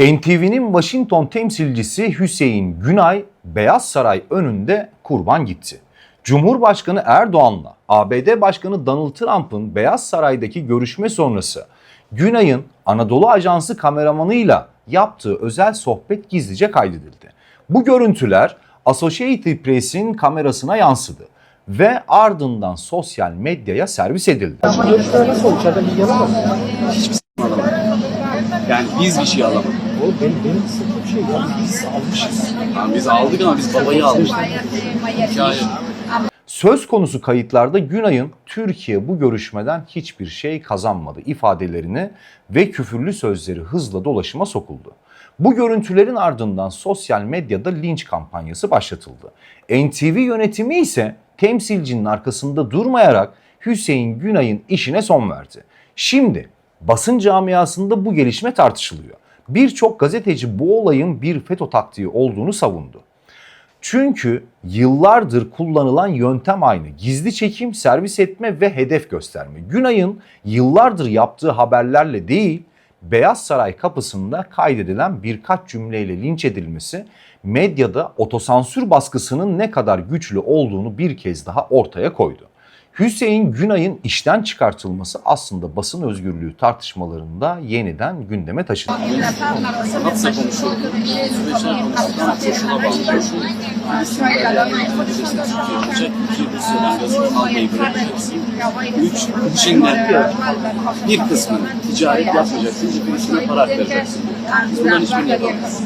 NTV'nin Washington temsilcisi Hüseyin Günay Beyaz Saray önünde kurban gitti. Cumhurbaşkanı Erdoğan'la ABD Başkanı Donald Trump'ın Beyaz Saray'daki görüşme sonrası Günay'ın Anadolu Ajansı kameramanıyla yaptığı özel sohbet gizlice kaydedildi. Bu görüntüler Associated Press'in kamerasına yansıdı ve ardından sosyal medyaya servis edildi. Görüşmeler nasıl oldu? İçeriden bilgi alamadın mı? Yani biz bir şey alamadık. Oğlum benim, benim sıkıntım şey ya biz almışız. Yani biz aldık ama biz babayı almıştık. Hikaye. Söz konusu kayıtlarda Günay'ın Türkiye bu görüşmeden hiçbir şey kazanmadı ifadelerini ve küfürlü sözleri hızla dolaşıma sokuldu. Bu görüntülerin ardından sosyal medyada linç kampanyası başlatıldı. NTV yönetimi ise temsilcinin arkasında durmayarak Hüseyin Günay'ın işine son verdi. Şimdi basın camiasında bu gelişme tartışılıyor. Birçok gazeteci bu olayın bir FETÖ taktiği olduğunu savundu. Çünkü yıllardır kullanılan yöntem aynı. Gizli çekim, servis etme ve hedef gösterme. Günay'ın yıllardır yaptığı haberlerle değil, Beyaz Saray kapısında kaydedilen birkaç cümleyle linç edilmesi medyada otosansür baskısının ne kadar güçlü olduğunu bir kez daha ortaya koydu. Hüseyin Günay'ın işten çıkartılması aslında basın özgürlüğü tartışmalarında yeniden gündeme taşındı. Üç, içinde bir kısmını ticaret yapmayacaksın. Bir kısmına para bunların hiçbirini yapamayız.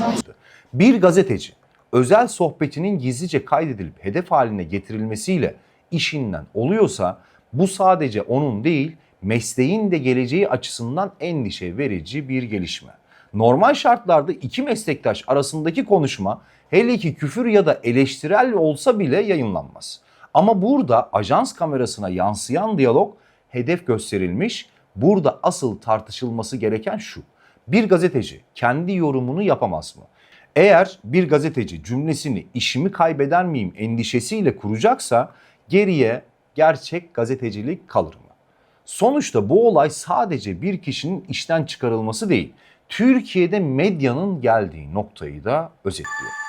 Bir gazeteci özel sohbetinin gizlice kaydedilip hedef haline getirilmesiyle işinden oluyorsa bu sadece onun değil mesleğin de geleceği açısından endişe verici bir gelişme. Normal şartlarda iki meslektaş arasındaki konuşma hele ki küfür ya da eleştirel olsa bile yayınlanmaz. Ama burada ajans kamerasına yansıyan diyalog hedef gösterilmiş. Burada asıl tartışılması gereken şu. Bir gazeteci kendi yorumunu yapamaz mı? Eğer bir gazeteci cümlesini işimi kaybeder miyim endişesiyle kuracaksa geriye gerçek gazetecilik kalır mı? Sonuçta bu olay sadece bir kişinin işten çıkarılması değil, Türkiye'de medyanın geldiği noktayı da özetliyor.